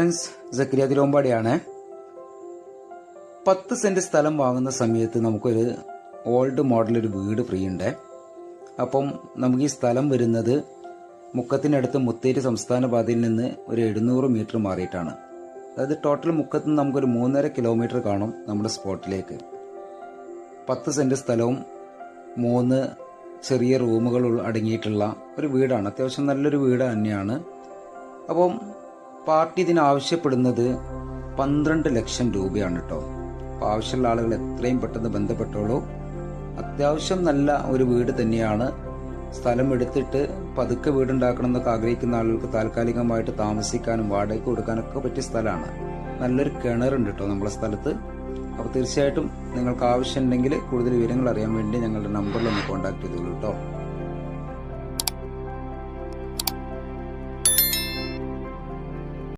സക്രിയ തിരുവമ്പാടിയാണ് പത്ത് സെന്റ് സ്ഥലം വാങ്ങുന്ന സമയത്ത് നമുക്കൊരു ഓൾഡ് മോഡൽ ഒരു വീട് ഫ്രീ ഉണ്ട്. അപ്പം നമുക്ക് ഈ സ്ഥലം വരുന്നത് മുക്കത്തിനടുത്ത് മുത്തേരി സംസ്ഥാന പാതയിൽ നിന്ന് ഒരു എഴുന്നൂറ് മീറ്റർ മാറിയിട്ടാണ്. അതായത് ടോട്ടൽ മുക്കത്ത് നിന്ന് നമുക്കൊരു മൂന്നര കിലോമീറ്റർ കാണും നമ്മുടെ സ്പോട്ടിലേക്ക് പത്ത് സെന്റ് സ്ഥലവും മൂന്ന് ചെറിയ റൂമുകൾ അടങ്ങിയിട്ടുള്ള ഒരു വീടാണ്. അത്യാവശ്യം നല്ലൊരു വീട് തന്നെയാണ്. അപ്പം പാർട്ടി ഇതിന് ആവശ്യപ്പെടുന്നത് പന്ത്രണ്ട് ലക്ഷം രൂപയാണ് കേട്ടോ ആവശ്യമുള്ള ആളുകൾ എത്രയും പെട്ടെന്ന് ബന്ധപ്പെട്ടോളൂ. അത്യാവശ്യം നല്ല ഒരു വീട് തന്നെയാണ്. സ്ഥലം എടുത്തിട്ട് പതുക്കെ വീടുണ്ടാക്കണം എന്നൊക്കെ ആഗ്രഹിക്കുന്ന ആളുകൾക്ക് താൽക്കാലികമായിട്ട് താമസിക്കാനും വാടകയ്ക്ക് കൊടുക്കാനൊക്കെ പറ്റിയ സ്ഥലമാണ്. നല്ലൊരു കിണറുണ്ട് കേട്ടോ നമ്മളെ സ്ഥലത്ത്. അപ്പോൾ തീർച്ചയായിട്ടും നിങ്ങൾക്ക് ആവശ്യമുണ്ടെങ്കിൽ കൂടുതൽ വിവരങ്ങൾ അറിയാൻ വേണ്ടി ഞങ്ങളുടെ നമ്പറിൽ ഒന്ന് കോൺടാക്ട് ചെയ്തോളൂ കേട്ടോ